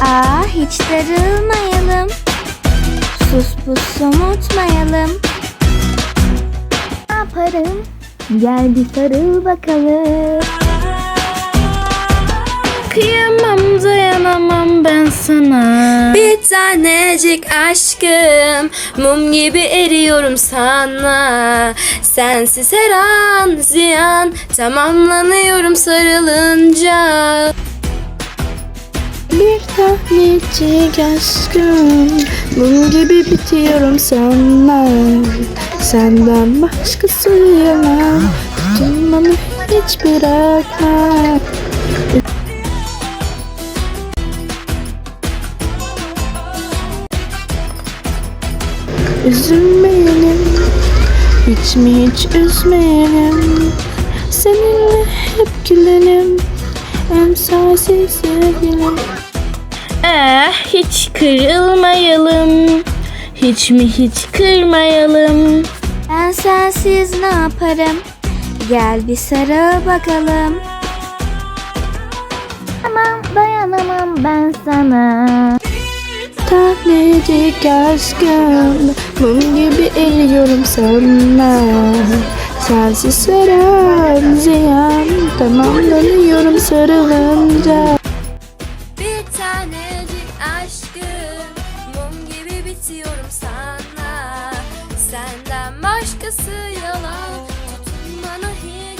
Aa hiç darılmayalım. Sus pus unutmayalım. Ne yaparım? Gel bir sarıl bakalım. Kıyamam dayanamam ben sana. Bir tanecik aşkım mum gibi eriyorum sana. Sensiz her an ziyan tamamlanıyorum sarılınca. Bir tanecik aşkım Mum gibi bitiyorum sana Senden başkası yana Tutunmanı hiç bırakma Üzülmeyelim. Hiç mi hiç üzmeyelim? Seninle hep gülelim. Emsalsiz sevgilim hiç kırılmayalım. Hiç mi hiç kırmayalım? Ben sensiz ne yaparım? Gel bir sarıl bakalım. Aman dayanamam ben sana. Tanecik aşkım Mum gibi eriyorum sana. Sensiz her an ziyan Tamamlanıyorum sarılınca aşkım Mum gibi bitiyorum sana. Senden başkası yalan. Tutunmana hiç